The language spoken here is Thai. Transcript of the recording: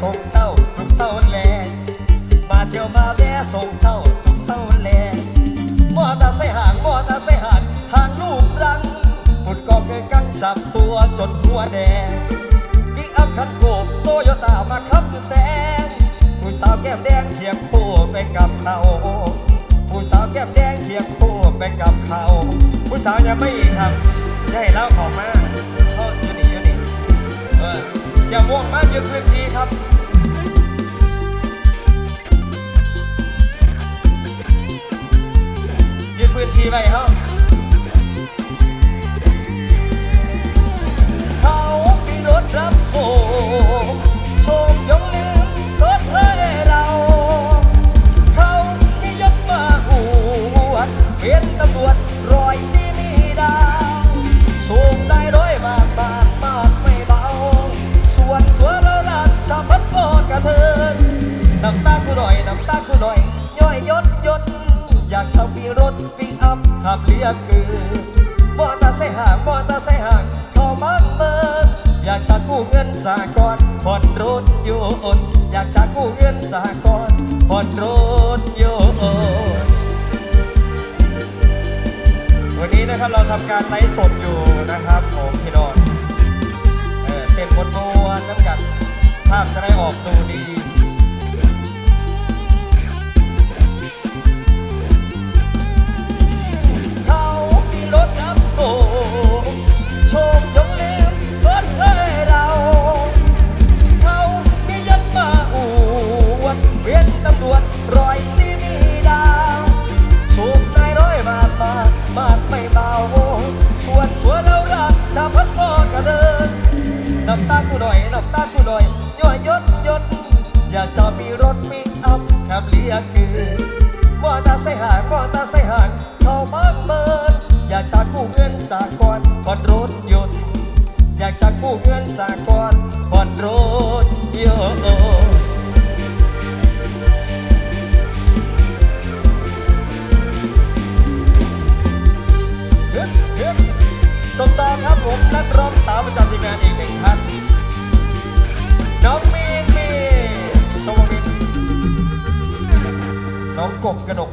ส่งเช่าทุกเศร้าแลมาเที่ยวมาแวะส่งเช่าทุกเศร้าแลมอตาใส่ห่างมอตาใส่ห่างห่างลูกรังฝุ่นก็เคยกันสับตัวจนหัวแดงปิกอัพคันโกบโตโยต้ามาขับแซงผู้สาวแก้มแดงเคียงคู่ไปกับเขาผู้สาวแก้มแดงเคียงคู่ไปกับเขาผู้สาวยังไม่อีกครับอย่าให้เล่าเขามาเขาอยู่นี่อยู่นี่เออ เสียม่วงมากยึดพื้นที่ครับยึดพื้นที่ไว้เฮาเขามีรถรับส่งโชคยงลืมสดให้เรา เขามียศมาอวดเป็นตำ กูหน่อยน้ำตากูหน่อยย่อยยดยดอยากเช่ามีรถปิกอัพขับเรียกคือมอตอร์ไซค์ห่างมอตอร์ไซค์ห่างเข้ามันเมินอยากจะกู้เงินสากลผ่อนรถยนต์อยากจะกู้เงินสากลผ่อนรถยนต์วันนี้นะครับเราทำการไลฟ์สดอยู่นะครับผมพี่นอนเออเต้นบนมวนน้ำกันภาพจะได้ออกดูดี รถรับส่งโชคยงลืมสดให้เราเขามียันมาอวดเป็นตำรวจรอยที่มีดาวสูงได้ร้อยบาทบาทบาทไม่เบาส่วนตัวเรารักชาพัดพอกระเดินน้ำตากูหน่อยน้ำตากูหน่อยย่อยยดยดอยากจะมีรถปิกอัพขับเลียคือมอตอร์ไซค์ห่างมอตอร์ไซค์ห่างเข้ามาเมินอยากจะกู้เงินสากลผ่อนรถยนต์ อยากจะกู้เงินสากลผ่อนรถยนต์ฮึบฮึบสมต่อครับผมนักร้องสาวประจำทีมงานอีกหนึ่งท่านน้องมีนมีสวมินน้องกบกระดก